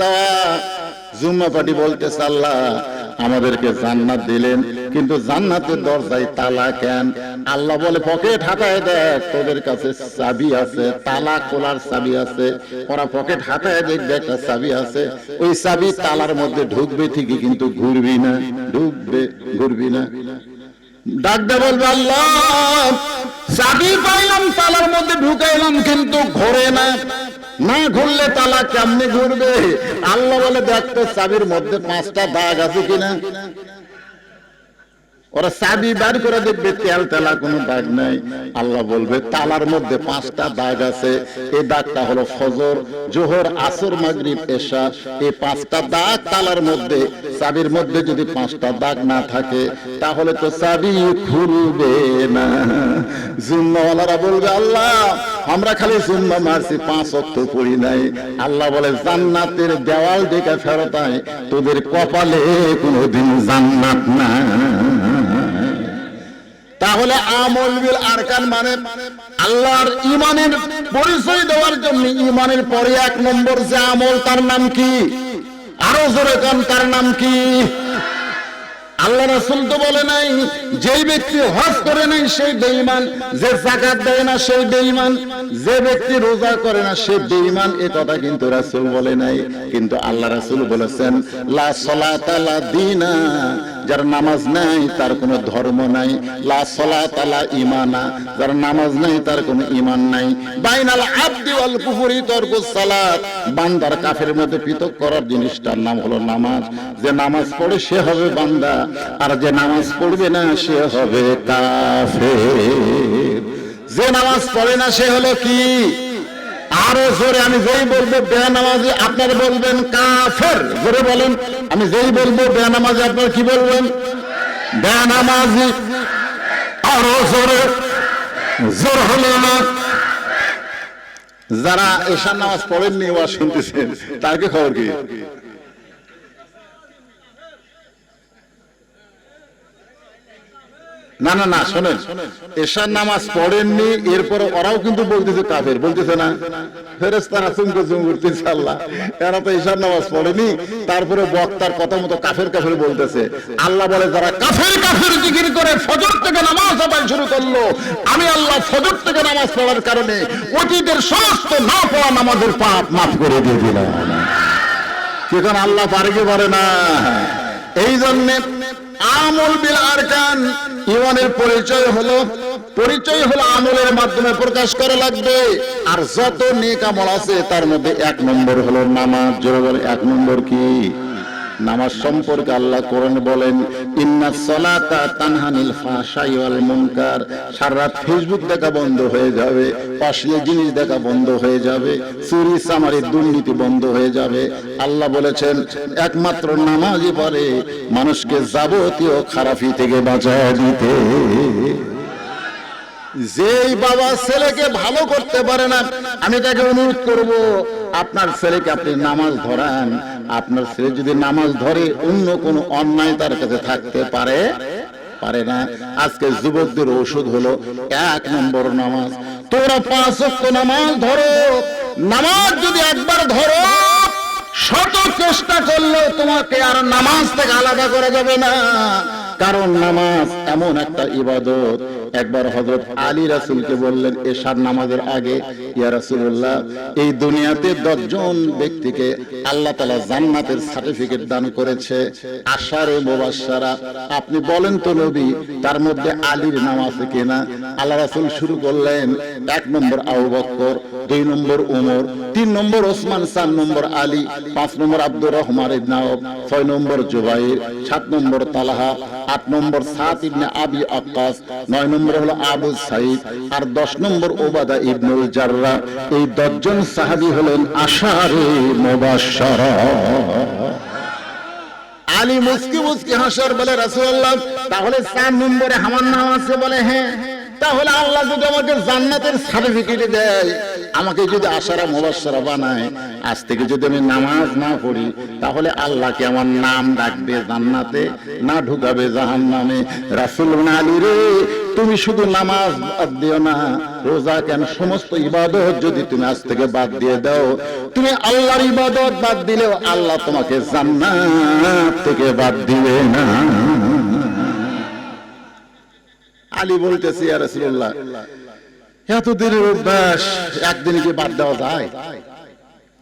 দেওয়া জুম্মা পাটি আল্লাহ আমাদেরকে জান্নাত দিলেন, কিন্তু জান্নাতের দরজায় তালা কেন? আল্লাহ বলে পকেট হাতায় দেখ, তোদের কাছে চাবি আছে, তালা খোলার চাবি আছে, ওরা পকেট হাতায় দেখবে একটা চাবি আছে, ওই চাবি তালার মধ্যে ঢুকবে ঠিকই, কিন্তু ঘুরবি না, ঢুকবে, ঘুরবি না। ডাকতে বলবে, আল্লাহ, চাবি পাইলাম, তালার মধ্যে ঢুকাইলাম, কিন্তু ঘোরে না। না ঘুরলে তালা কেমনে ঘুরবে? আল্লাহ বলে দেখতো চাবির মধ্যে পাঁচটা দাগ আছে কিনা? ওরা চাবি বার করে দেখবে তেল তেলা কোনো দাগ নাই। আল্লাহ বলবে, তালার মধ্যে পাঁচটা দাগ আছে। এই দাগটা হলো ফজর, জোহর, আসর, মাগরিব, এশা। এই পাঁচটা দাগ তালার মধ্যে, চাবির মধ্যে যদি পাঁচটা দাগ না থাকে, তাহলে তো চাবি খুলবে না। জুম্মাওয়ালারা বলবে, আল্লাহ, আমরা খালি জুম্মা মারছি, পাঁচ অর্থ পড়ি নাই। আল্লাহ বলে, জান্নাতের দেওয়াল দেখে ফেরতায় তোদের কপালে কোনোদিন জান্নাত না তাহলে আমল বিল আরকান মানে আল্লাহর ইমানের পরিচয় দেওয়ার জন্য ইমানের পরে এক নম্বর যে আমল, তার নাম কি? আরও জোরে কান, তার নাম কি? আল্লাহ রাসূল তো বলে নাই, যেই ব্যক্তি হজ করে নাই, সেই বেঈমান। যে যাকাত দেয় না, সেই বেঈমান। যে ব্যক্তি রোজা করে না, সে বেঈমান। এই কথা কিন্তু রাসূল বলে নাই। কিন্তু আল্লাহ রাসূল বলেছেন, লা সালাতা লা দিনা যার নামাজ নাই, তার কোনো ধর্ম নাই, লা সালাতা লা ইমানা, যার নামাজ নাই, তার কোনো ইমান নাই। বাইনাল আবদি ওয়াল কুফরি তরকুস সালাত। বান্দার কাফের মধ্যে পৃথক করার জিনিসটার নাম হলো নামাজ। যে নামাজ পড়ে সে হবে বান্দা, আর যে নামাজ পড়বে না, সে হবে কাফের। যে নামাজ পড়ে না, সে হলো কি? আরও জোরে আমি যেই বলব, বেনামাজি আপনারা বলবেন কাফের। জোরে বলেন, আমি যেই বলব, বেনামাজি আপনারা কি বলবেন? বেনামাজি। আরও জোরে, জোর হলো না। যারা এশার নামাজ পড়েননি ওয়া শুনতেছেন। তাকে খবর কি? না না না, শোনেন। এশার নামাজ পড়েননি, এরপরে ওরাও কিন্তু বলতেছে কাফের, বলতেছে না। ফেরেস্তারা চুমকে চুম আল্লাহ এরা তো এশার নামাজ পড়েনি, তারপরে বক্তার কথা মতো কাফের কাফের বলতেছে। আল্লাহ বলে, যারা কাফের কাফের জিকির করে ফজর থেকে নামাজ আদায় শুরু করল, আমি আল্লাহ ফজর থেকে নামাজ পড়ার কারণে অতীতের সমস্ত না পড়া নামাজের পাপ মাফ করে দিয়ে দিলাম। কেন আল্লাহ পারে পারে না। এই জন্যে আমল বিল আরকান। ইমানের পরিচয় হলো পরিচয় হলো আমলের মাধ্যমে প্রকাশ করা লাগবে। আর যত নেক আমল আছে, তার মধ্যে এক নম্বর হলো নামাজ। এক নম্বর কি? নামাজ সম্পর্কে আল্লাহ কোরআন বলেন, ইন্না সলাতা তানহানিল ফাহশাই ওয়াল মুনকার। সারা রাত ফেসবুক দেখা বন্ধ হয়ে যাবে অশ্লীল জিনিস দেখা বন্ধ হয়ে যাবে, চুরি চামারি দুর্নীতি বন্ধ হয়ে যাবে। আল্লাহ বলেছেন, একমাত্র নামাজই পারে মানুষকে যাবতীয় খারাপি থেকে বাঁচায় দিতে। যেই বাবা ছেলেকে ভালো করতে পারে না, আমি তাকে অনুরোধ করব, আপনার ছেলেকে আপনি নামাজ ধরান। আপনার ছেলে যদি নামাজ ধরে অন্য কোনো অন্যায় তার কাছে থাকতে পারে পারে না। আজকে যুবকদের ওষুধ হলো এক নম্বর নামাজ। তোমরা পাঁচ নামাজ ধরো। নামাজ যদি একবার ধরো, শত চেষ্টা করলেও তোমাকে আর নামাজ থেকে আলাদা করা যাবে না। কারণ নামাজ এমন একটা ইবাদত একবার হজরত আলী রাসুলকে বললেন, এশার নামাজের আগে, ইয়া রাসুল্লাহ এই দুনিয়াতে দশজন ব্যক্তিকে আল্লাহ তালা জান্নাতের সার্টিফিকেট দান করেছে। আশারে মোবাসারা আপনি বলেন তো নবী, তার মধ্যে আলীর নাম আছে কিনা? আল্লাহ রাসুল শুরু করলেন, এক নম্বর আবু বক্কর, দুই নম্বর উমর, তিন নম্বর ওসমান, চার নম্বর আলী, পাঁচ নম্বর আব্দুর রহমান ইবনাওব ছয় নম্বর জুবাইর, সাত নম্বর তালাহা, আট নম্বর সাত ইবনে আবি আক্কাস, নয় হলো আবু সাইদ, আর দশ নম্বর ওবাদা ইবনুল জাররা। এই দশজন সাহাবী হলেন আশারে আলী মুস্কি মুস্কি হাসার বলে, রাসূলুল্লাহ, তাহলে চার নম্বরে আমার নাম আছে বলে হ্যাঁ। তাহলে আল্লাহ যদি আমাকে জান্নাতের সার্টিফিকেট দেয়, আমাকে যদি আশারা বানায়, আজ থেকে যদি আমি নামাজ না পড়ি, তাহলে আল্লাহকে আমার নাম ডাকবে জান্নাতে, না ঢুকাবে জাহান্নামে? রাসূল আলী রে তুমি শুধু নামাজ বাদ দিও না, রোজা কেন সমস্ত ইবাদত যদি তুমি আজ থেকে বাদ দিয়ে দাও, তুমি আল্লাহর ইবাদত বাদ দিলেও আল্লাহ তোমাকে জান্নাত থেকে বাদ দিবে না। আলী বলতেছি, ইয়া রাসূলুল্লাহ এত দিনের অভ্যাস, একদিনে কি বাদ দেওয়া যায়?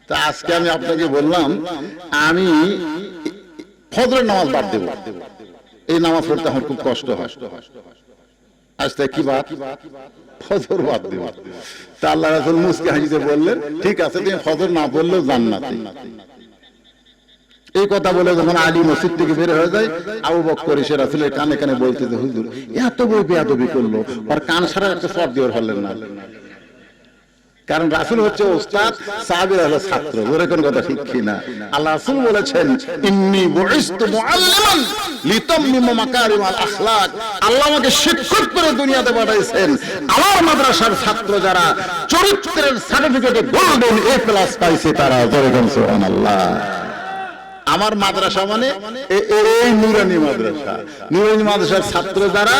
তা আজকে আমি আপনাকে বললাম, আমি ফজরের নামাজ বাদ দেব। এই নামাজ পড়তে আমার খুব কষ্ট হয়। কি ফজর বাদ দেব। তা আল্লাহ রাসুল মুসকে হাসিতে বললেন, ঠিক আছে, তুমি ফজর না জান্নাতে। এই কথা বলে যখন আলী মসজিদ থেকে বের হয়ে যায়, আবু বক্কর এসে রাসুলের কানে কানে বলতে হুজুর, এত বই বেয়াদবি করল আর কান সারা একটা সব দিয়ে হলেন না। কারণ রাসুল হচ্ছে ওস্তাদ সাহাবীরা হলো ছাত্র। ওরকম কথা ঠিক কি না আল্লাহ রাসূল বলেছেন, ইন্নী বুইসতু মুআল্লিমান লিতাম্মিমা মাকারিমাল আখলাক। আল্লাহ আমাকে শিক্ষক করে দুনিয়াতে পাঠাইছেন। আমার মাদ্রাসার ছাত্র যারা চরিত্রের সার্টিফিকেটে গোল্ডেন এ প্লাস পাইছে তারা যেরকম সুবহানাল্লাহ। আমার মাদ্রাসা মানে এই নুরানি মাদ্রাসা। নুরানি মাদ্রাসার ছাত্র যারা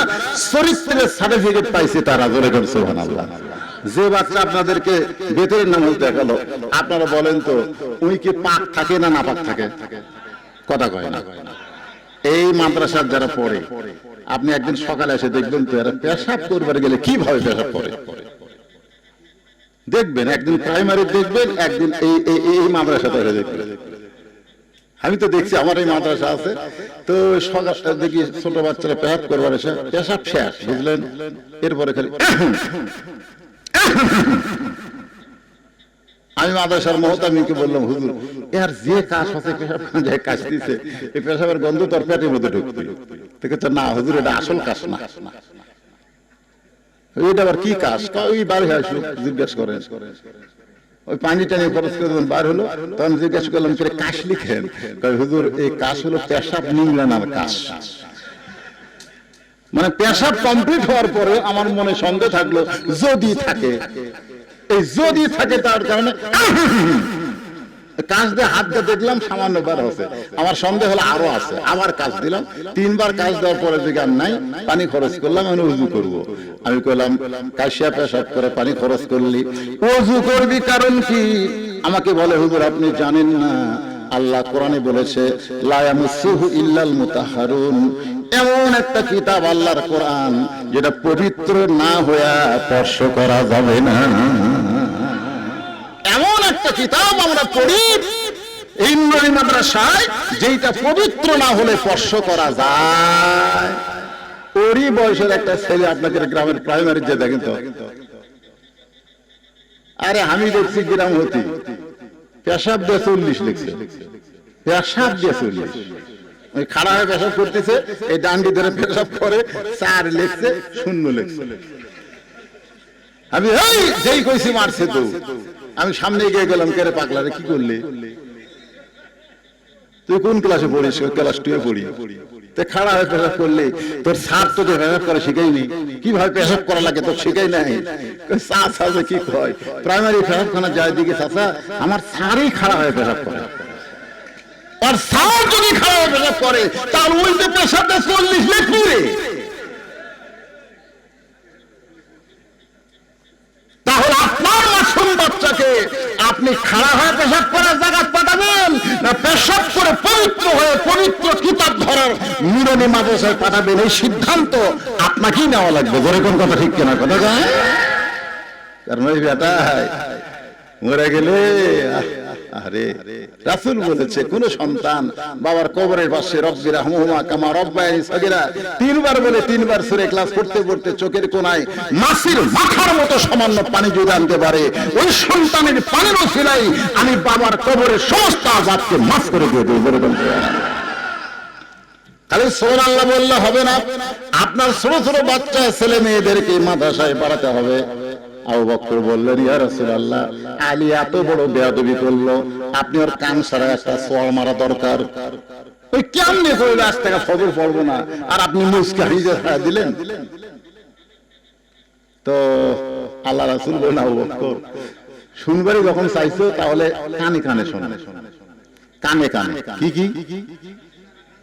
চরিত্রের সার্টিফিকেট পাইছে তারা, জোরে সুবহানাল্লাহ। যে বাচ্চা আপনাদেরকে বেতনের নামাজ দেখাল, আপনারা বলেন তো, উনি কি পাক থাকে না না পাক থাকে? কথা কয় না। এই মাদ্রাসার যারা পড়ে, আপনি একদিন সকালে এসে দেখবেন তো এরা পেশাব করবার গেলে কীভাবে পেশাব করে? দেখবেন, একদিন প্রাইমারি দেখবেন, একদিন এই, এই- এসে দেখবেন। আমি তো দেখছি আমার এই মাদ্রাসা আছে, তো সকাল দেখি ছোট বাচ্চারা পেশাব করবার এসে, পেশাব শেষ, বুঝলেন? এরপরে খালি আমি মাদ্রাসার মহতামিকে বললাম, হুজুর, এর যে কাজ আছে পেশাব যে কাজ দিছে এই পেশাবের গন্ধ তোর পেটের মধ্যে ঢুকবে। দেখে না, হুজুর, এটা আসল কাজ না। এটা আবার কি কাজ? ওই বাড়ি আসুক জিজ্ঞেস করেন ওই পানি টানি খরচ করে যখন বার হলো, তখন জিজ্ঞাসা করলাম করে কাশ লিখেন? হুজুর, এই কাশ হলো পেশাব নিংলানার কাশ মানে পেশাব কমপ্লিট হওয়ার পরে আমার মনে সন্দেহ থাকল, যদি থাকে। এই যদি থাকে তার কারণে কাজ দিয়ে হাত দিয়ে দেখলাম সামান্য বার হচ্ছে আমার সন্দেহ হলো আরও আছে। আবার কাজ দিলাম। তিনবার কাজ দেওয়ার পরে নাই, পানি খরচ করলাম, আমি উজু করব। আমি কইলাম, কাশিয়া পেশাব করে পানি খরচ করলি। উজু করবি কারণ কি? আমাকে বলে, হুজুর, আপনি জানেন না। আল্লাহ কোরআনে বলেছে, লা ইয়ামাসসুহু ইল্লাল মুতাহহারুন এমন একটা কিতাব আল্লাহর কোরআন যেটা পবিত্র না হইয়া স্পর্শ করা যাবে না। এমন একটা কিতাব আমরা পড়ি নুরানি মাদ্রাসায় যেটা পবিত্র না হলে স্পর্শ করা যায়। ওরই বয়সের একটা ছেলে আপনাদের গ্রামের প্রাইমারি যে দেখেন তো। আরে আমি দেখছি গ্রাম হতি পেশাব দিয়ে চল্লিশ লিখছে। পেশাব দিয়ে চল্লিশ। খাড়া হয়ে পেশাব করতেছে, এই ডান্ডি ধরে পেশাব করে চার লিখছে, শূন্য লিখছে। আমি এই যেই কইছি মারছে তো। আমি সামনে গিয়ে গেলাম কেরে পাগলারে কি করলি? তুই কোন ক্লাসে পড়িস? ক্লাস টুয়ে পড়ি। তে খাড়া হয়ে পেশাব করলি? তোর সার তোকে পেশাব করে শিখাইনি কীভাবে পেশাব করা লাগে তোর শিখাই নাই? চা সাজে কি কয়? প্রাইমারি পেশাবখানা যায় দিকে, চাচা, আমার সারই খাড়া হয়ে পেশাব করে। আর সার যদি খাড়া হয়ে করে তার যে পেশাবটা চল্লিশ বাচ্চাকে আপনি খাড়া হয়ে পেশাব করার জায়গা পাঠাবেন, না পেশাব করে পবিত্র হয়ে পবিত্র কিতাব ধরার নুরনি মাদ্রাসায় পাঠাবেন? এই সিদ্ধান্ত আপনাকেই নেওয়া লাগবে। ধরে কোন কথা ঠিক কেনা? কথা কারণ ওই বেটায়, মরে গেলে রাসূল বলেছে, কোন সন্তান বাবার কবরের পাশে কামা তিনবার বলে তিনবার চোখের মাথার মতো সামান্য পানি আনতে পারে, ওই সন্তানের আমি বাবার কবরের সমস্ত মাফ করে দিয়ে বলে খালি আল্লাহ বললে হবে না, আপনার ছোট ছোট বাচ্চা ছেলে মেয়েদেরকে মাদ্রাসায় পাঠাতে হবে। আবু বকর বললেন, ইয়া রাসূলুল্লাহ, আলী এত বড় বেয়াদবি করল। আপনি ওর কান সারা একটা মারা দরকার। ওই কেমনে আজ থেকে ফজর পড়ব না? আর আপনি দিলেন? তো আল্লাহ রাসূল বলেন আবু শুনবারই যখন চাইছো, তাহলে কানে কানে শোনা। কানে কানে। কি কি?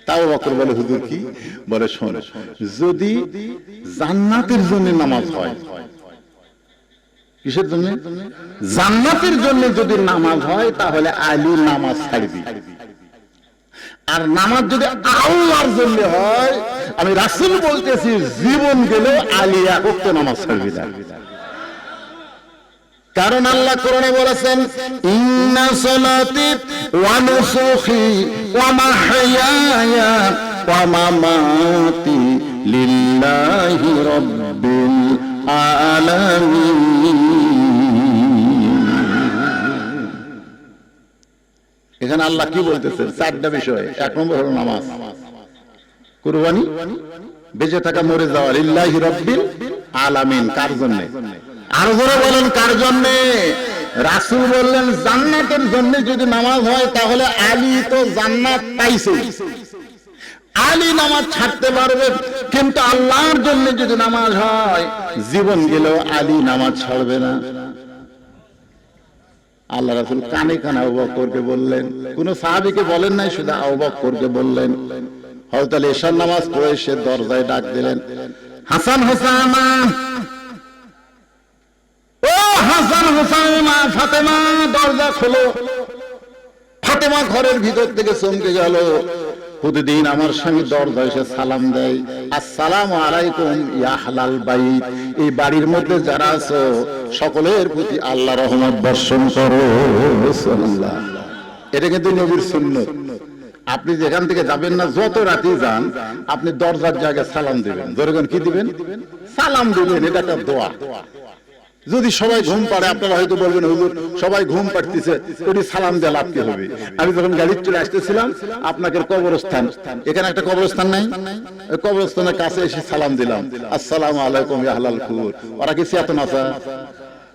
তাও বকর বলে, হুজুর কি? বলে, শোন, যদি জান্নাতের জন্য নামাজ হয় কিসের জন্য? জান্নাতের জন্য যদি নামাজ হয়, তাহলে আলী নামাজ ছাড়বি। আর নামাজ যদি আল্লাহর জন্য হয়, আমি রাসুল বলতেছি, জীবন গেলেও আলী একক তো নামাজ ছাড়বি না। কারণ আল্লাহ কোরআনে বলেছেন, ইন্না সলাতি ওয়া নুসুখি ওয়া মাহইয়ায়া ওয়া মামাতি লিল্লাহি রাব্বিল এখানে আল্লাহ কি বলতেছেন? চারটা বিষয়। এক নম্বর হলো নামাজ। কুরবানি, বেঁচে থাকা, মরে যাওয়া। লিল্লাহি রাব্বিল আলামিন। কার জন্য? আর জোরে বলেন, কার জন্য? রাসূল বললেন, জান্নাতের জন্য যদি নামাজ হয়, তাহলে আলী তো জান্নাত পাইছে। আলী নামাজ ছাড়তে পারবে, কিন্তু আল্লাহর জন্য যদি নামাজ হয়, জীবন গেলেও আলী নামাজ ছাড়বে না। আল্লাহ রাসুল কানে কানে আবুবকরকে বললেন, কোন সাহাবিকে বলেন নাই, শুধু আবুবকরকে বললেন। হয়তো এশার নামাজ পড়ে সে দরজায় ডাক দিলেন, হাসান হোসামা ও হাসান হোসামা ফাতেমা, দরজা খোলো। ফাতেমা ঘরের ভিতর থেকে চমকে গেল। প্রতিদিন আমার স্বামী দরজা এসে সালাম দেয়, আসসালাম আলাইকুম, ইয়া হালাল বাইত। এই বাড়ির মধ্যে যারা আছো, সকলের প্রতি আল্লাহ রহমত বর্ষণ করো এটা কিন্তু নবীর সুন্নত। আপনি যেখান থেকে যাবেন না, যত রাতে যান, আপনি দরজার জায়গায় সালাম দিবেন। যেরকম কি দিবেন? সালাম দিবেন, এটা একটা দোয়া। যদি সবাই ঘুম পাড়ে, আপনারা হয়তো বলবেন, হুজুর, সবাই ঘুম পাড়তেছে ওটি সালাম দেয়া লাভ কি হবে? আমি যখন গাড়ির চলে আসতেছিলাম, আপনাকে কবরস্থান, এখানে একটা কবরস্থান নাই? কবরস্থানের কাছে এসে সালাম দিলাম। আসসালামু আলাইকুম আহলাল কুবুর। ওরা কি সিয়াত আছে?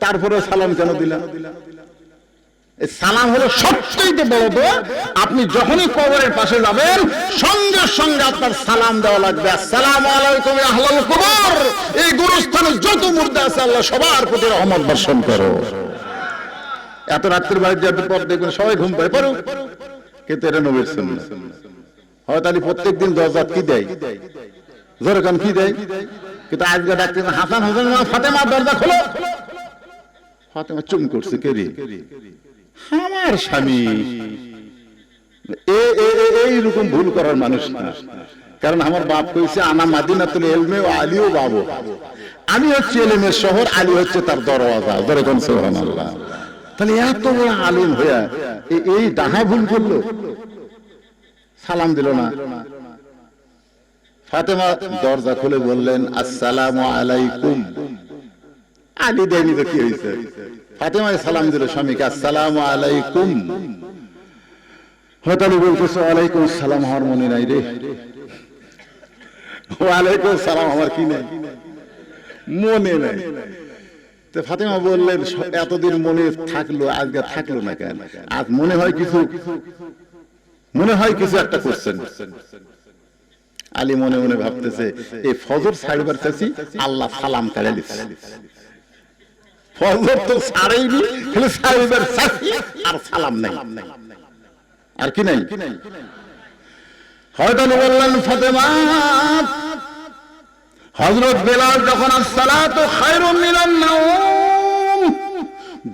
তারপরে সালাম কেন দিলাম সালাম হলো সবচেয়ে বড় দোয়া। আপনি যখনই কবরের পাশে যাবেন, সঙ্গে সঙ্গে আপনার সালাম দেওয়া লাগবে। আসসালামু আলাইকুম আহলাল কুবর। এই গুরুস্থানে যত মুর্দা আছে, আল্লাহ সবার প্রতি রহমত বর্ষণ করো। এত রাত্রির বাড়ি যাবে পর দেখবেন, সবাই ঘুম পায় পারো কিন্তু এটা নবীর সুন্নাহ হয়তো আলী প্রত্যেকদিন দরজা কি দেয়? জোরে কান, কি দেয়? কিন্তু আজকে ডাক্তার হাসান হাসান ফাতেমা দরজা খোলো। ফাতেমা চুম করছে কেরি আমার স্বামী। এইরকম ভুল করার মানুষ না। কারণ আমার বাপ কইছে, আনা মাদিনাতুল এলমে ও আলীও বাবু। আমি হচ্ছে এলেমের শহর, আলী হচ্ছে তার দরওয়াজা। ধরে সুবহানাল্লাহ। তাহলে এত বড় আলিম হইয়া এই ডাহা ভুল করল। সালাম দিল না। ফাতেমা দরজা খুলে বললেন, আসসালামু আলাইকুম। আলী দেয়নি তো কি ফাতেমায় সালাম দিল স্বামীকে আসসালামু আলাইকুম। হতালি বলতেছে ওয়ালাইকুম সালাম আমার মনে নাই রে। ওয়ালাইকুম সালাম আমার কি নেই? মনে নাই। তো ফাতেমা বললেন এতদিন মনে থাকল আজকে থাকল না কেন? আজ মনে হয় কিছু মনে হয় কিছু একটা করছেন। আলী মনে মনে ভাবতেছে এই ফজর ছাড়বার চাচ্ছি আল্লাহ সালাম দিচ্ছে ফজর তো ছাড়েইনি চাচ্ছি আর সালাম নাই। আর কি নাই? হয়তো বললেন, ফাতেমা, হজরত বেলাল যখন আসসালাতু খায়রুম মিনান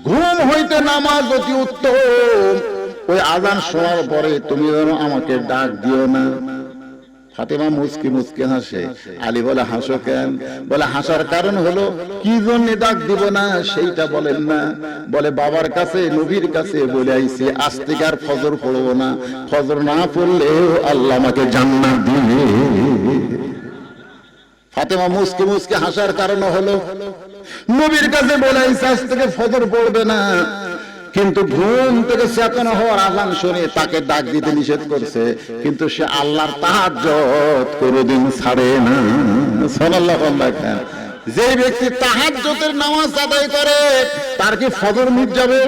ঘুম হইতে নামাজ অতি উত্তম। ওই আজান শোনার পরে তুমি আমাকে ডাক দিও না। ফাতেমা মুসকি মুসকি হাসে। আলী বলে, হাসো কেন? বলে, হাসার কারণ হলো, কি জন্য ডাক দিব না? সেইটা বলেন না। বলে, বাবার কাছে, নবীর কাছে বলে আইছি, আজ থেকে আর ফজর পড়ব না। ফজর না পড়লেও আল্লাহ আমাকে জান্নাত দিবে। ফাতেমা মুসকে মুসকে হাসার কারণ হলো, নবীর কাছে বলে আইছে, আজ থেকে ফজর পড়বে না। কিন্তু ঘুম থেকে চেতন হওয়ার আজান শুনে তাকে ডাক দিতে নিষেধ করছে। কিন্তু সে আল্লাহর তাহাজ্জত কোনোদিন ছাড়ে না। সাল্লাল্লাহু আলাইহি যে ব্যক্তি তাহাজ্জতের নামাজ আদায় করে, তার কি ফজর মিট যাবে?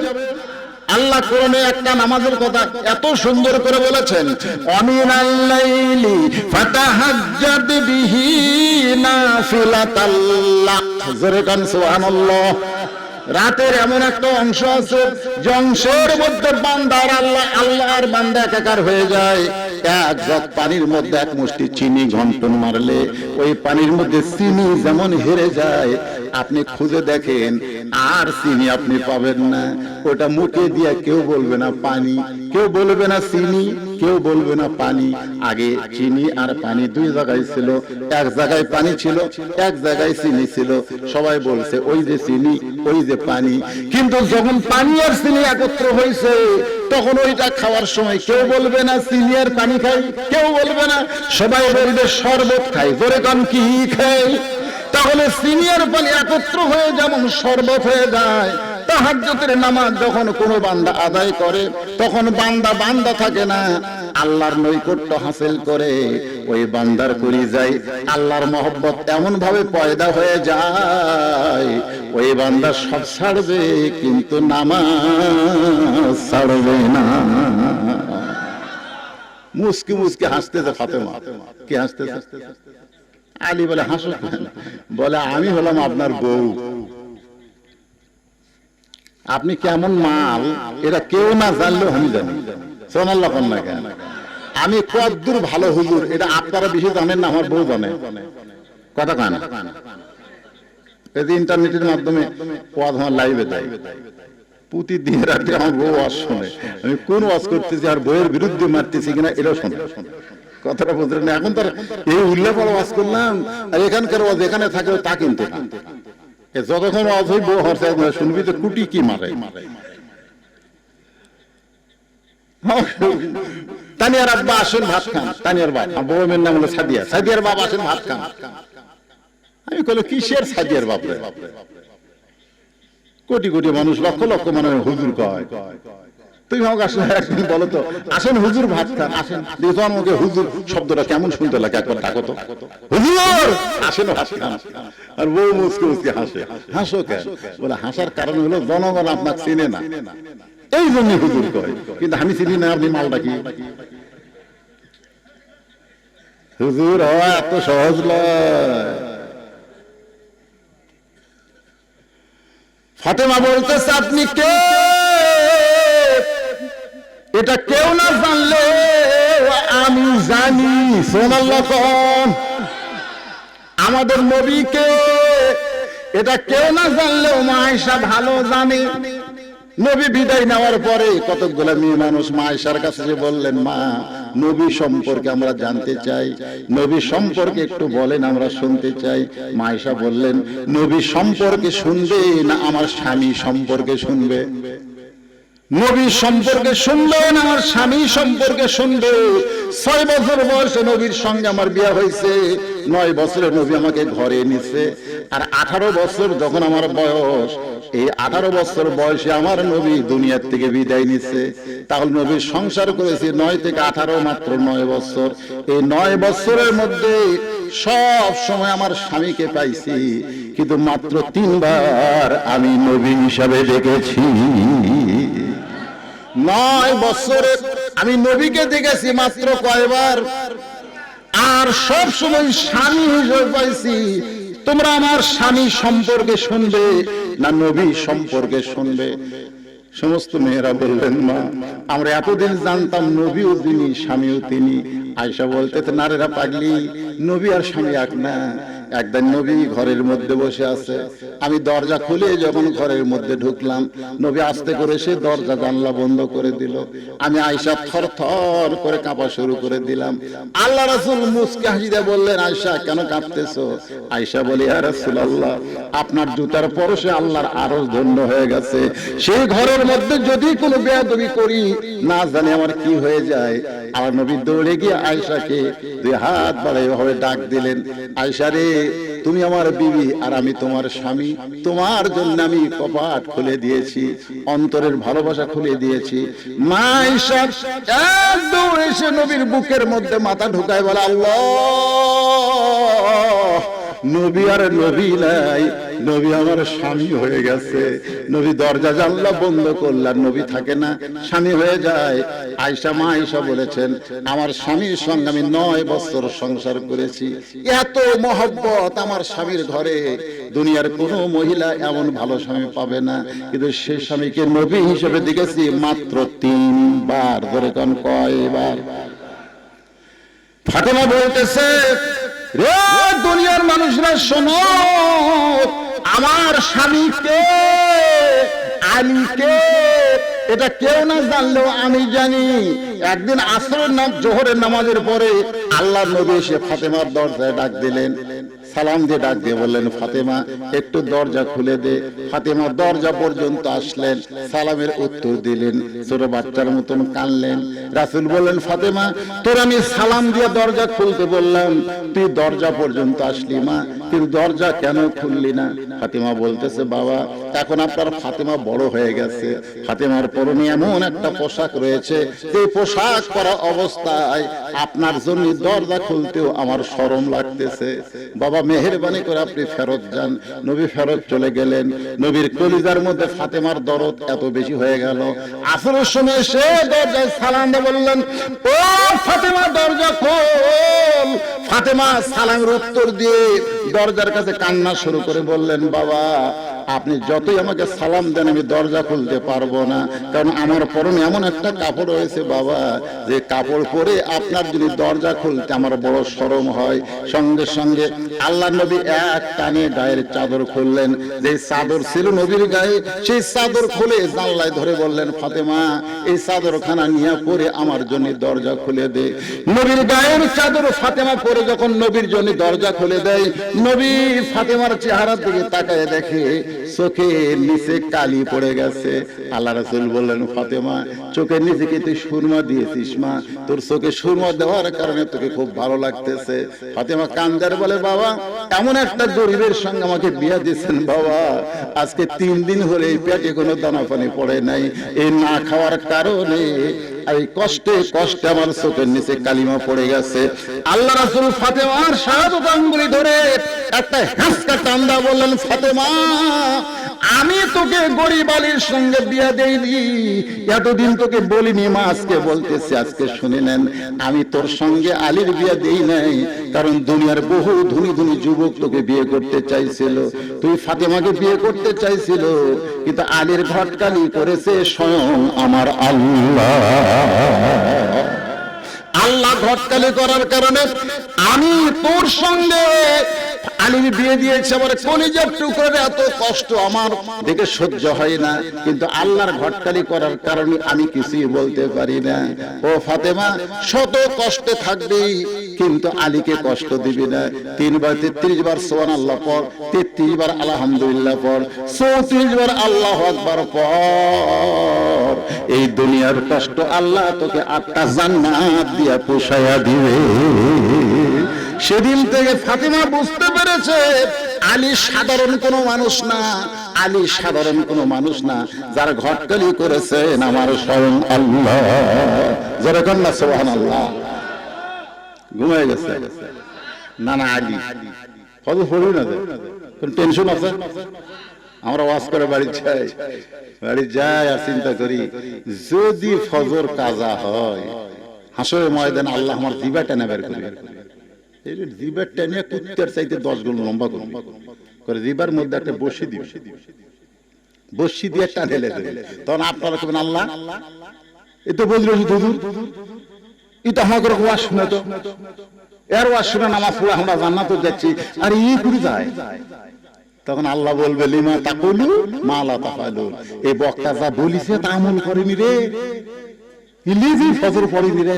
আল্লাহ কোরআনে একটা নামাজের কথা এত সুন্দর করে বলেছেন, অমিনাল লাইলি ফাতাহাজ্জাদ বিহি নাফিলাতাল্লাহ জোরে কান সুবহানাল্লাহ। রাতের এমন একটা অংশ আছে যে অংশের মধ্যে বান্দার আল্লাহ, আল্লাহর বান্দা একাকার হয়ে যায়। এক জগ পানির মধ্যে এক মুষ্টি চিনি ঘন্টন মারলে, ওই পানির মধ্যে চিনি যেমন হেরে যায় আপনি খুঁজে দেখেন, আর চিনি আপনি পাবেন না। ওটা মুখে দিয়ে কেউ বলবে না পানি। কেউ বলবে না চিনি, কেউ বলবে না পানি। আগে চিনি আর পানি দুই জায়গায় ছিল। এক জায়গায় পানি ছিল, এক জায়গায় চিনি ছিল। সবাই বলছে, ওই যে চিনি, ওই যে পানি। কিন্তু যখন পানি আর চিনি একত্র হয়েছে, তখন ওইটা খাওয়ার সময় কেউ বলবে না, চিনি আর পানি খাই। কেউ বলবে না। সবাই বলবে, শরবত খাই। জোরে কম কি খাই? তাহলে সিনিয়র পানি একত্র হয়ে যেমন শরবত হয়ে যায়, তাহাজ্জুদের নামাজ যখন কোনো বান্দা আদায় করে, তখন বান্দা বান্দা থাকে না, আল্লাহর নৈকট্য হাসিল করে, ওই বান্দার করি যায়, আল্লাহর মহব্বত এমন ভাবে পয়দা হয়ে যায়, ওই বান্দা সব ছাড়বে, কিন্তু নামাজ ছাড়বে না। মুসকি মুসকি হাসতেছে ফাতেমা। কি হাসতেছে? আলী বলে, হাসো। বলে, আমি হলাম আপনার বউ। আপনি কেমন মাল, এটা কেউ না জানলেও আমি জানি। সোনাল্লাহ কন্যা কেন? আমি কদ্দূর ভালো হুজুর, এটা আপনারা বেশি জানেন না, আমার বউ জানে। কথা কান। এই ইন্টারনেটের মাধ্যমে ওয়াজ আমার লাইভে দেয় প্রতিদিন রাতে আমার বউ ওয়াজ আমি কোন ওয়াজ করতেছি আর বইয়ের বিরুদ্ধে মারতেছি কিনা, এটাও শোনে। কথাটা বুঝলেন না এখন তার এই উল্লেখ ওয়াজ করলাম, আর এখানকার ওয়াজ এখানে থাকে তা কিনতে যতক্ষণ ওয়াজ হই বউ হরসে শুনবি তো কুটি কি মারে। তানিয়ার আব্বা আসেন ভাত খান, তানিয়ার নাম হলো সাদিয়া। সাদিয়ার আসেন ভাত খান। আমি কইলো, কিসের সাদিয়ার বাপ রে? কোটি কোটি মানুষ, লক্ষ লক্ষ মানুষ হুজুর কয়। তুমি আমাকে আসলে একদিন বলো তো। আসেন হুজুর ভাত খান, আসেন। তোমার মুখে হুজুর শব্দটা কেমন শুনতে লাগে? একবার ডাকো তো। হুজুর! আসেন আর বউ মুসকে মুসকে হাসে। হাসো কেন? বলে হাসার কারণ হলো জনগণ আপনাকে চিনে না। এই জন্য হুজুর কয়। কিন্তু আমি চিনি না, আপনি মালটা কি? হুজুর হওয়া এত সহজ নয় ফাতেমা বলতেছে, আপনি কে? এটা কেউ না জানলে, আমি জানি, সোনাল্লাহ কন। আমাদের নবীকে এটা কেউ না জানলেও মায়েশা ভালো জানে। নবী বিদায় নেওয়ার পরে কতকগুলো মেয়ে মানুষ মায়েশার কাছে যে বললেন, মা, নবী সম্পর্কে আমরা জানতে চাই। নবী সম্পর্কে একটু বলেন, আমরা শুনতে চাই। মায়েশা বললেন, নবী সম্পর্কে শুনবে না আমার স্বামী সম্পর্কে শুনবে? নবী সম্পর্কে শুনবে না, আমার স্বামী সম্পর্কে শুনবে ছয় বছর বয়সে নবীর সঙ্গে আমার বিয়ে হয়েছে। নয় বছরে নবী আমাকে ঘরে নিছে আর আঠারো বছর যখন আমার বয়স, এই আঠারো বছর বয়সে আমার নবী দুনিয়ার থেকে বিদায় নিছে তাহলে নবীর সংসার করেছে নয় থেকে আঠারো মাত্র নয় বছর। এই নয় বছরের মধ্যে সব সময় আমার স্বামীকে পাইছি। কিন্তু মাত্র তিনবার আমি নবী হিসাবে দেখেছি। নয় বছরে আমি নবীকে দেখেছি মাত্র কয়বার। আর সব সময় স্বামী হিসেবে পাইছি। তোমরা আমার স্বামী সম্পর্কে শুনবে না নবী সম্পর্কে শুনবে? সমস্ত মেয়েরা বললেন, মা, আমরা এতদিন জানতাম নবীও তিনি, স্বামীও তিনি। আয়সা বলতে তো নারীরা পাগলি। নবী আর স্বামী এক না। একদিন নবী ঘরের মধ্যে বসে আছে। আমি দরজা খুলে যখন ঘরের মধ্যে ঢুকলাম, নবী আস্তে করে সে দরজা জানলা বন্ধ করে দিল। আমি আয়সা থর থর করে কাঁপা শুরু করে দিলাম। আল্লাহ রাসুল মুসকে হাসিদা বললেন আয়সা কেন কাঁপতেছো? আয়সা বলি আর রাসুল আল্লাহ আপনার জুতার পরশে আল্লাহর আরও ধন্য হয়ে গেছে। সেই ঘরের মধ্যে যদি কোনো বেয়াদবি করি, না জানি আমার কি হয়ে যায়। আমার নবী দৌড়ে গিয়ে আয়সাকে দুই হাত বাড়াই ভাবে ডাক দিলেন আয়সা রে তুমি আমার বিবি আর আমি তোমার স্বামী। তোমার জন্য আমি কপাট খুলে দিয়েছি, অন্তরের ভালোবাসা খুলে দিয়েছি। মা আয়সা এক দৌড় এসে নবীর বুকের মধ্যে মাথা ঢুকায় বলে, আল্লাহ! নবী আর নবী নাই। নবী আমার স্বামী হয়ে গেছে। নবী দরজা জানলা বন্ধ নবী থাকে না, স্বামী হয়ে যায়। আয়সা মা আয়সা বলেছেন, আমার স্বামীর সঙ্গে আমি নয় বছর সংসার করেছি। এত মহব্বত আমার স্বামীর ঘরে। দুনিয়ার কোন মহিলা এমন ভালো স্বামী পাবে না। কিন্তু সে স্বামীকে নবী হিসেবে দেখেছি মাত্র তিনবার। ধরে কয়বার? বলতেছে রে দুনিয়ার মানুষরা শোনো, আমার স্বামীকে, আলীকে, এটা কেউ না জানলেও আমি জানি, একদিন আসরের নাম জোহরের নামাজের পরে আল্লাহ নবী এসে ফাতেমার দরজায় ডাক দিলেন। সালাম দিয়ে ডাক দিয়ে বললেন, ফাতেমা, একটু দরজা খুলে দে। ফাতেমা দরজা পর্যন্ত আসলেন, সালামের উত্তর দিলেন, ছোট বাচ্চার মতন কানলেন রাসুল বললেন, ফাতেমা, তোর আমি সালাম দিয়ে দরজা খুলতে বললাম, তুই দরজা পর্যন্ত আসলি মা। কিন্তু দরজা কেন খুললি না? ফাতেমা বলতেছে, বাবা, এখন আপনার ফাতেমা বড় হয়ে গেছে। ফাতেমার পরনে এমন একটা পোশাক রয়েছে, যে পোশাক পরা অবস্থায় আপনার জন্য দরজা খুলতেও আমার শরম লাগতেছে। বাবা, মেহেরবানি করে আপনি ফেরত যান। নবী ফেরত চলে গেলেন। নবীর কলিজার মধ্যে ফাতেমার দরদ এত বেশি হয়ে গেল। আসরের সময় সে দরজায় সালাম বললেন, ও ফাতেমা, দরজা খোল। ফাতেমা সালামের উত্তর দিয়ে দরজার কাছে কান্না শুরু করে বললেন বাবা আপনি যতই আমাকে সালাম দেন, আমি দরজা খুলতে পারব না। কারণ আমার পরনে এমন একটা কাপড় রয়েছে বাবা, যে কাপড় পরে আপনার যদি দরজা খুলতে আমার বড় সরম হয়। সঙ্গে সঙ্গে আল্লাহ নবী এক টানে গায়ের চাদর খুললেন। যে চাদর ছিল নবীর গায়ে, সেই চাদর খুলে জানলায় ধরে বললেন, ফাতেমা, এই চাদর খানা নিয়ে পরে আমার জন্য দরজা খুলে দে। নবীর গায়ের চাদর ফাতেমা পরে যখন নবীর জন্য দরজা খুলে দেয়, নবী ফাতেমার চেহারার দিকে তাকায় দেখে চোখের নিচে কালি পড়ে গেছে। আল্লাহ রাসুল বললেন, ফাতেমা, চোখের নিচে কি তুই সুরমা দিয়েছিস, মা? তোর চোখে সুরমা দেওয়ার কারণে তোকে খুব ভালো লাগতেছে। ফাতেমা কান্দার বলে, বাবা, এমন একটা গরিবের সঙ্গে আমাকে বিয়া দিয়েছেন, বাবা। আজকে তিন দিন হলে এই পেটে কোনো দানা পানি পড়ে নাই। এই না খাওয়ার কারণে এই কষ্টে কষ্টে আমার চোখের নিচে কালিমা পড়ে গেছে। আল্লাহ রাসুল ফাতেমার সাত আঙ্গুলি ধরে একটা হাসকা টান্দা বললেন, ফাতেমা আমি তোকে গরিব আলীর সঙ্গে বিয়া দেইনি। এতদিন তোকে বলিনি, মা, আজকে বলতেছি, আজকে শুনে নেন। আমি তোর সঙ্গে আলীর বিয়া দেই নাই, কারণ দুনিয়ার বহু ধনী ধনী যুবক তোকে বিয়ে করতে চাইছিল। তুই ফাতেমাকে বিয়ে করতে চাইছিল, কিন্তু আলীর ঘটকালি করেছে স্বয়ং আমার আল্লাহ। আল্লাহ ঘটকালি করার কারণে আমি তোর সঙ্গে আলির বিয়ে দিয়েছে আমার কলিজার টুকরের এত কষ্ট আমার। দেখে সহ্য হয় না, কিন্তু আল্লাহর ঘটকালি করার কারণে আমি কিছুই বলতে পারি না। ও ফাতেমা, শত কষ্টে থাকবি, কিন্তু আলীকে কষ্ট দিবি না। তিনবার তেত্রিশ বার সোয়ান আল্লাহ পর, তেত্রিশ বার আলহামদুলিল্লাহ পর, চৌত্রিশ বার আল্লাহ আকবার পর। এই দুনিয়ার কষ্ট আল্লাহ তোকে আটটা জান্নাত দিয়া পোষায়া দিবে। সেদিন থেকে ফাতিমা বুঝতে পেরেছে, আলী সাধারণ কোনো মানুষ না, আলী সাধারণ কোনো মানুষ না, যার ঘটকালি করেছেন আমার স্বয়ং আল্লাহ। যারা কন্যা সোহান আল্লাহ ঘুমাই গেছে। না না আলী। কত পড়ি না কোন টেনশন আছে? আমরা ওয়াজ করে বাড়ি যাই। বাড়ি যাই আর চিন্তা করি, যদি ফজর কাজা হয়, হাসরের ময়দান আল্লাহ আমার দিবাটা নেবার যে জিবার টেনে কুত্তের চাইতে দশ গুণ লম্বা করবে। করে জিবার মধ্যে একটা বসি দিবে। বসি দিয়ে একটা ঢেলে দেবে তখন আপনারা করবেন আল্লাহ, এ তো বলল হুজুর এটা আমাকে ওয়াজ শুনে তো। এর ওয়াজ শুনে নামাজ পড়ে আমরা জান্নাত যাচ্ছি। আর ই করে যায়। তখন আল্লাহ বলবে, লিমা তাকুলু মালা তাফালু এই বক্তা যা বলিছে তা আমল করেনি রে। ইলিজি ফজর পড়েনি রে।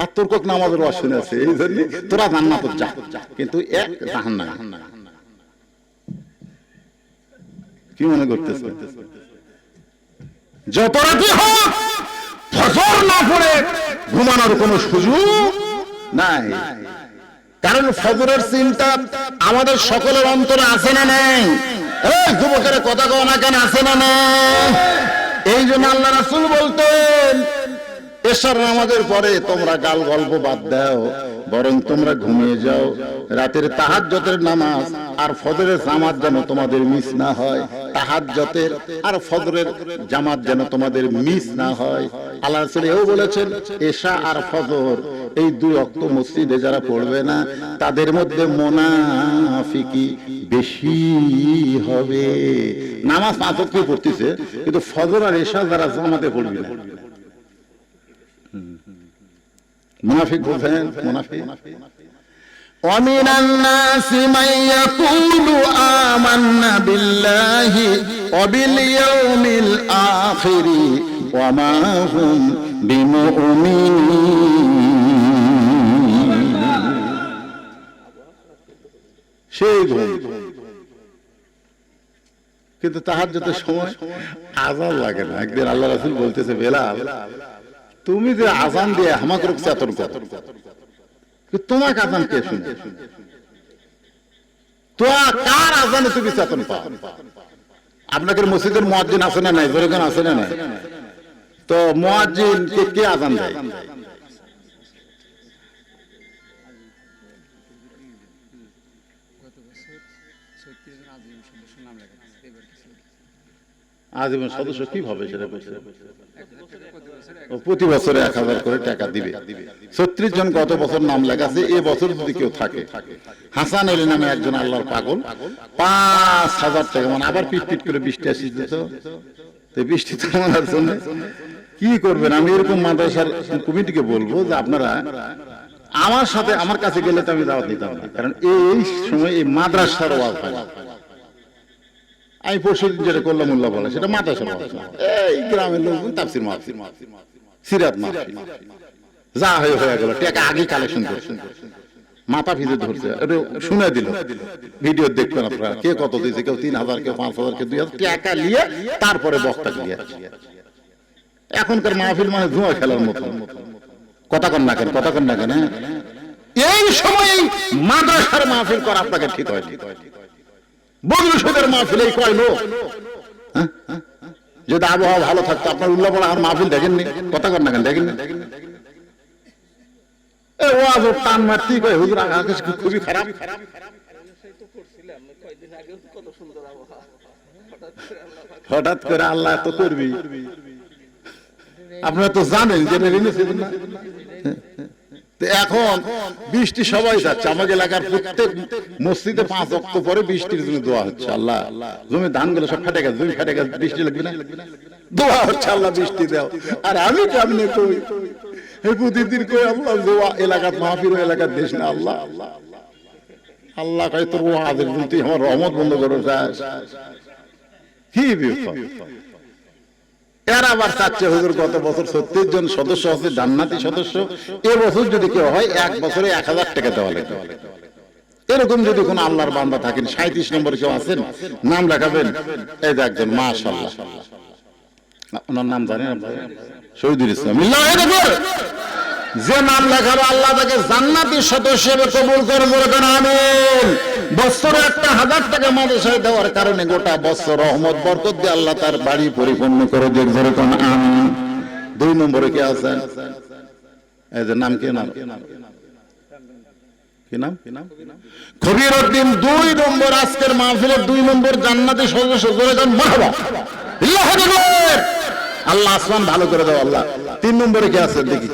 আর তোর কক নামাজের ওয়াজ এই জন্য তোরা জান্নাত যা। কিন্তু এক জাহান্নাম। কি মনে করতেছ? যত রাতি হোক না ঘুমানোর সুযোগ নাই। কারণ ফজরের চিন্তা আমাদের সকলের অন্তরে আছে না নেই? এই যুবকের কথা কেন, আছে না নেই? এই জন্য আল্লাহ রাসূল বলতেন এসার নামাজের পরে তোমরা গাল গল্প বাদ দাও বরং তোমরা ঘুমিয়ে যাও। রাতের তাহাজ্জতের নামাজ আর ফজরের জামাত যেন তোমাদের মিস না হয় তাহাজ্জতের আর ফজরের জামাত যেন তোমাদের মিস না হয়। আল্লাহ রাসূল এও বলেছেন এশা আর ফজর এই দুই অক্ত মসজিদে যারা পড়বে না তাদের মধ্যে মোনাফিকি বেশি হবে। নামাজ পাঁচ পড়তেছে কিন্তু ফজর আর এশা যারা জামাতে পড়বে না। মুনাফিক বলছেন মুনাফিক ومن الناس من يقول آمنا بالله وباليوم الآخر وما هم بمؤمنين সেই ঘুম কিন্তু তাহার যত সময় আজান লাগে না একদিন আল্লাহ রাসুল বলতেছে বেলাল তুমি যে আজান দিয়ে আমাকে চেতন কর তোমাকে আজান কে শুনে কার আজানে তুমি চেতন পাও? মসজিদের আছে না নাই? আছে না নাই? তো মুয়াজ্জিন কে কে আজান দেয়? আজীবন সদস্য কীভাবে সেটা প্রতি বছর এক হাজার করে টাকা দিবে। ছত্রিশ জন গত বছর নাম লেখা এ বছর যদি কেউ থাকে। হাসান আলী নামে একজন আল্লাহর পাগল। পাঁচ হাজার টাকা মানে আবার পিট পিট করে বৃষ্টি আসিস তো। তো বৃষ্টি থামানোর জন্য। কি করবেন? আমি এরকম মাদ্রাসার কমিটিকে বলব যে আপনারা আমার সাথে, আমার কাছে গেলে তো আমি দাওয়াত নিতাম না। কারণ এই সময় এই মাদ্রাসার ওয়াজ হয়। আমি পরশু দিন যেটা করলাম, উল্লাহ বলে, সেটা মাদ্রাসার ওয়াজ এই গ্রামের লোকজন তাফসির মাহফিল। সিরাত যা হয়ে হয়ে গেল টাকা আগে কালেকশন করছে। মাথা ভিজে ধরছে। এটা শুনে দিল। ভিডিও দেখবেন আপনারা। কে কত দিয়েছে, কেউ তিন হাজার, কেউ পাঁচ হাজার, কেউ দুই হাজার, টাকা নিয়ে তারপরে বক্তা নিয়ে এখনকার মাহফিল মানে ধোঁয়া খেলার মতো। কথা কন না কেন, কথা কন না কেন হ্যাঁ? এই সময় মাদ্রাসার মাহফিল করা আপনাকে ঠিক হয় বদলু সুদের মাহফিল এই কয় লোক? হ্যাঁ? যদি আবহাওয়া ভালো থাকতো, আপনার উল্লাহ পড়া আর মাহফিল দেখেননি? কথা কন না কেন, দেখেননি? টান মারতি কয় হুজুর আকাশ খারাপ? হঠাৎ করে আল্লাহ তো করবি। আপনারা তো জানেন যে রেনেছেন না তো এখন বৃষ্টি সবাই যাচ্ছে। আমাকে এলাকার প্রত্যেক মসজিদে পাঁচ অক্ট পরে বৃষ্টির জন্য দোয়া হচ্ছে, আল্লাহ। জমি ধানগুলো সব ফেটে গেছে, জমি ফেটে গেছে, বৃষ্টি লাগবে না? দোয়া হচ্ছে, আল্লাহ, বৃষ্টি দাও। আর আমি কেমনে কই, এই প্রতিদিন কই, আল্লাহ দোয়া এলাকার মাহফির এলাকার দেশ না, আল্লাহ। আল্লাহ কয়, তোর তুই আমার রহমত বন্ধ করে কি বিপদ? এর আবার চাচ্ছে হুজুর গত বছর ছত্রিশ জন সদস্য আছে, জান্নাতি সদস্য। এ বছর যদি কেউ হয়, এক বছরে এক হাজার টাকা দেওয়া লাগবে। এরকম যদি কোন আল্লাহর বান্দা থাকেন সাঁত্রিশ নম্বর কেউ আছেন, নাম লেখাবেন, এই যে একজন মাশাল্লাহ ওনার নাম জানেন শহীদুল ইসলাম। যে নাম লেখাবে আল্লাহ তাকে জান্নাতি সদস্য কবুল করে বলে কেন আমিন। বছরে একটা হাজার টাকা মাদ্রাসায় দেওয়ার কারণে গোটা বছর রহমত, বরকত দিয়ে আল্লাহ তার বাড়ি পরিপূর্ণ করে দেখ ধরে কোন, আমিন। দুই নম্বরে কে আছেন নাম, কি নাম? আল্লাহ আসমান ভালো করে দাও, আল্লাহ। তিন নম্বরে কে আছেন দেখি।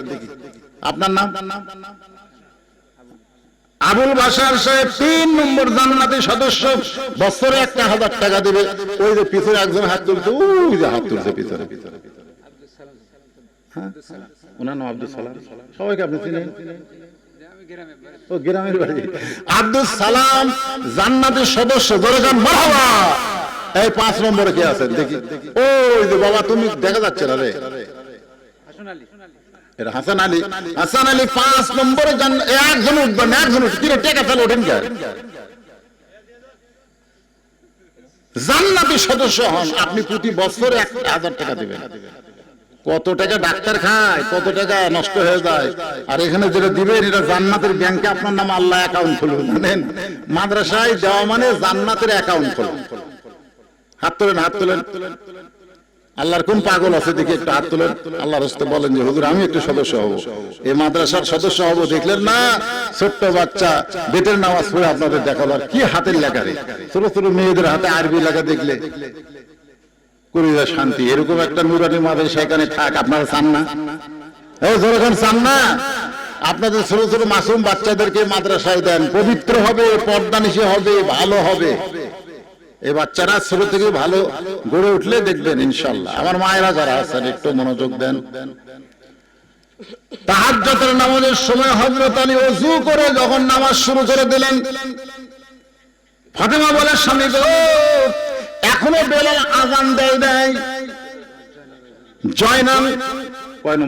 আপনার নাম? আবুল বাসার সাহেব তিন নম্বর জান্নাতি সদস্য, বছরে একটা হাজার টাকা দেবে। ওই যে পিছনে একজন হাত তুলছে, ওই যে হাত তুলছে পিছনে। হ্যাঁ? জান্নাতের পাঁচ নম্বরে ওই যে বাবা, তুমি দেখা যাচ্ছে না রে। এটা হাসান আলী হাসান আলী পাঁচ নম্বরে জান- একজন উঠবেন একজন উঠবেন। কিরে টেকা ফেলে ওঠেন জান্নাতি সদস্য হন। আপনি প্রতি বছর এক হাজার টাকা দেবেন। কত টাকা ডাক্তার খায়, কত টাকা নষ্ট হয়ে যায়। আর এখানে যেটা দিবেন, এটা জান্নাতের ব্যাংকে আপনার নাম আল্লাহ অ্যাকাউন্ট খুলবেন জানেন? মাদ্রাসায় যাওয়া মানে জান্নাতের অ্যাকাউন্ট খুলবেন হাত তোলেন হাত তোলেন। আল্লাহর কোন পাগল আছে দেখি একটু হাত তোলেন। আল্লাহ রস্তে বলেন যে, হুজুর আমি একটু সদস্য হব। এই মাদ্রাসার সদস্য হব দেখলেন, না, ছোট্ট বাচ্চা, বেতের নামাজ পড়ে আপনাদের দেখাল আর কি হাতের লেখা রে? ছোট ছোট মেয়েদের হাতে আরবি লেখা দেখলে করিয়া শান্তি। এরকম একটা নুরানি মাদ্রাসা এখানে থাক, আপনারা চান না? যখন চান না? আপনাদের ছোট ছোট মাসুম বাচ্চাদেরকে মাদ্রাসায় দেন। পবিত্র হবে, পর্দানিশি হবে, ভালো হবে। এই বাচ্চারা ছোট থেকে ভালো গড়ে উঠলে দেখবেন ইনশাল্লাহ আমার মায়েরা যারা আছেন, একটু মনোযোগ দেন। নামাজের সময় হজরত আলী অজু করে যখন নামাজ শুরু করে দিলেন, ফাতেমা বলে, স্বামী গো, এখনও বেলাল আজান দেয় নাই। জয়নাল কয়